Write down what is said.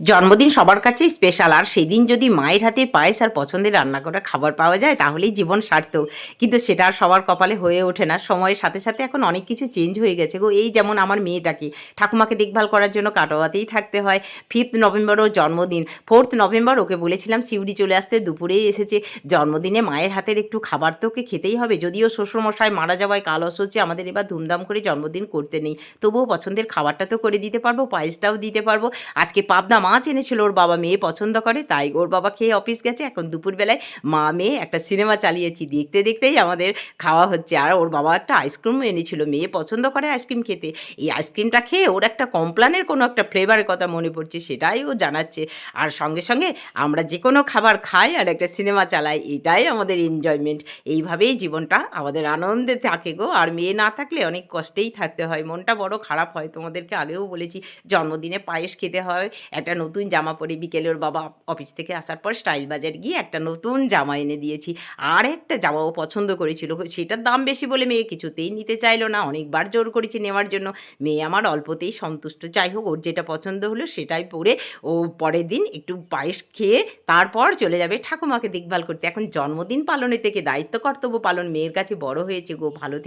জন্মদিন সবার কাছেই স্পেশাল আর সেদিন যদি মায়ের হাতের পায়েস আর পছন্দের রান্না করা খাবার পাওয়া যায়, তাহলেই জীবন সার্থক। কিন্তু সেটা আর সবার কপালে হয়ে ওঠে না। সময়ের সাথে সাথে এখন অনেক কিছু চেঞ্জ হয়ে গেছে গো। এই যেমন আমার মেয়েটাকে। ঠাকুমাকে দেখভাল করার জন্য কাটোয়াতেই থাকতে হয়। ফিফথ নভেম্বর ওর জন্মদিন। ফোর্থ নভেম্বর ওকে বলেছিলাম সিউড়ি চলে আসতে। দুপুরেই এসেছে। জন্মদিনে মায়ের হাতের একটু খাবার তো ওকে খেতেই হবে। যদিও শ্বশুরমশাই মারা যাওয়ায় কাল হচ্ছে আমাদের এবার ধুমধাম করে জন্মদিন করতে নেই। তবুও পছন্দের খাবারটা তো করে দিতে পারব, পায়েসটাও দিতে পারব। আজকে পাবদা মাছ এনেছিল ওর বাবা মেয়ে পছন্দ করে, তাই ওর বাবা খেয়ে অফিস গেছে। এখন দুপুরবেলায় মা মেয়ে একটা সিনেমা চালিয়েছি। দেখতে দেখতেই আমাদের খাওয়া হচ্ছে। আর ওর বাবা একটা আইসক্রিমও এনেছিল, মেয়ে পছন্দ করে আইসক্রিম খেতে। এই আইসক্রিমটা খেয়ে ওর একটা কমপ্লানের কোনো একটা ফ্লেভারের কথা মনে পড়ছে, সেটাই ও জানাচ্ছে। আর সঙ্গে সঙ্গে আমরা যে কোনো খাবার খাই আর একটা সিনেমা চালাই, এটাই আমাদের এনজয়মেন্ট এইভাবেই জীবনটা আমাদের আনন্দে থাকে গো। আর মেয়ে না থাকলে অনেক কষ্টেই থাকতে হয়। মনটা বড় খারাপ হয়। তোমাদেরকে আগেও বলেছি, জন্মদিনে পায়েস খেতে হয়, একটা নতুন জামা পরে বিকেলে ওর বাবা অফিস থেকে আসার পর স্টাইল বাজার গিয়ে একটা নতুন জামা এনে দিয়েছি। আর একটা জামাও পছন্দ করেছিল। সেটার দাম বেশি বলে মেয়ে কিছুতেই নিতে চাইলো না। অনেকবার জোর করেছি নেওয়ার জন্য। মেয়ে আমার অল্পতেই সন্তুষ্ট। যাই হোক, ওর যেটা পছন্দ হলো সেটাই পরে ও পরের দিন একটু পায়েস খেয়ে তারপর চলে যাবে ঠাকুমাকে দেখভাল করতে। এখন জন্মদিন পালনের থেকে দায়িত্ব কর্তব্য পালন। মেয়ের কাছে বড় হয়েছে গো, ভালো থেকে।